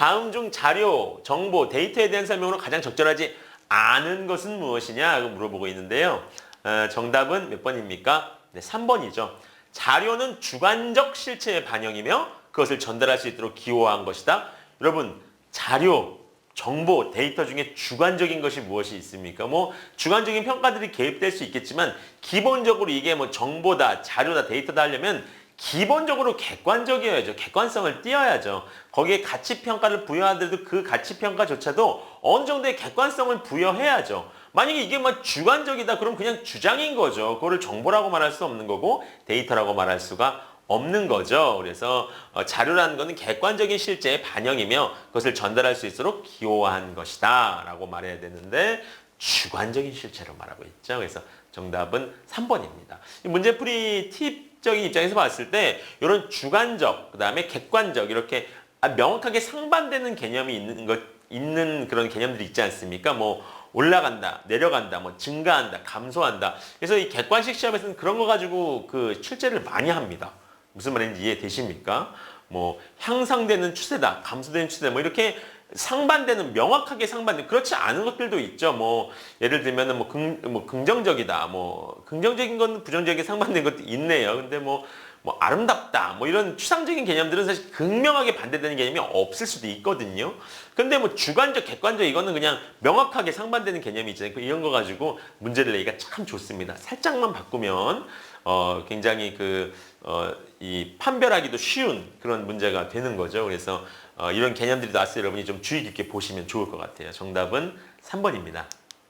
다음 중 자료, 정보, 데이터에 대한 설명으로 가장 적절하지 않은 것은 무엇이냐? 고 물어보고 있는데요. 어, 정답은 몇 번입니까? 네, 3번이죠. 자료는 주관적 실체의 반영이며 그것을 전달할 수 있도록 기호한 것이다. 여러분, 자료, 정보, 데이터 중에 주관적인 것이 무엇이 있습니까? 뭐 주관적인 평가들이 개입될 수 있겠지만 기본적으로 이게 뭐 정보다, 자료다, 데이터다 하려면 기본적으로 객관적이어야죠. 객관성을 띄어야죠. 거기에 가치 평가를 부여하더라도 그 가치 평가조차도 어느 정도의 객관성을 부여해야죠. 만약에 이게 뭐 주관적이다 그럼 그냥 주장인 거죠. 그거를 정보라고 말할 수 없는 거고 데이터라고 말할 수가 없는 거죠. 그래서 어, 자료라는 것은 객관적인 실제의 반영이며 그것을 전달할 수 있도록 기호한 것이다 라고 말해야 되는데 주관적인 실체로 말하고 있죠. 그래서 정답은 3번입니다. 문제풀이 팁 적인 입장에서 봤을 때 이런 주관적, 그 다음에 객관적 이렇게 아, 명확하게 상반되는 개념이 있는 것 있는 그런 개념들이 있지 않습니까? 뭐 올라간다, 내려간다, 뭐 증가한다, 감소한다. 그래서 이 객관식 시험에서는 그런 거 가지고 그 출제를 많이 합니다. 무슨 말인지 이해되십니까? 뭐 향상되는 추세다, 감소되는 추세다, 뭐 이렇게 상반되는 명확하게 상반되는 그렇지 않은 것들도 있죠. 뭐 예를 들면은 뭐, 긍, 뭐 긍정적이다, 뭐 긍정적인 건 부정적인 상반된 것도 있네요. 근데 뭐 뭐 아름답다 뭐 이런 추상적인 개념들은 사실 극명하게 반대되는 개념이 없을 수도 있거든요. 근데 뭐 주관적, 객관적 이거는 그냥 명확하게 상반되는 개념이 있잖아요. 이런 거 가지고 문제를 내기가 참 좋습니다. 살짝만 바꾸면 어 굉장히 그 어 이 판별하기도 쉬운 그런 문제가 되는 거죠. 그래서 어 이런 개념들이 나왔을 때 여러분이 좀 주의 깊게 보시면 좋을 것 같아요. 정답은 3번입니다.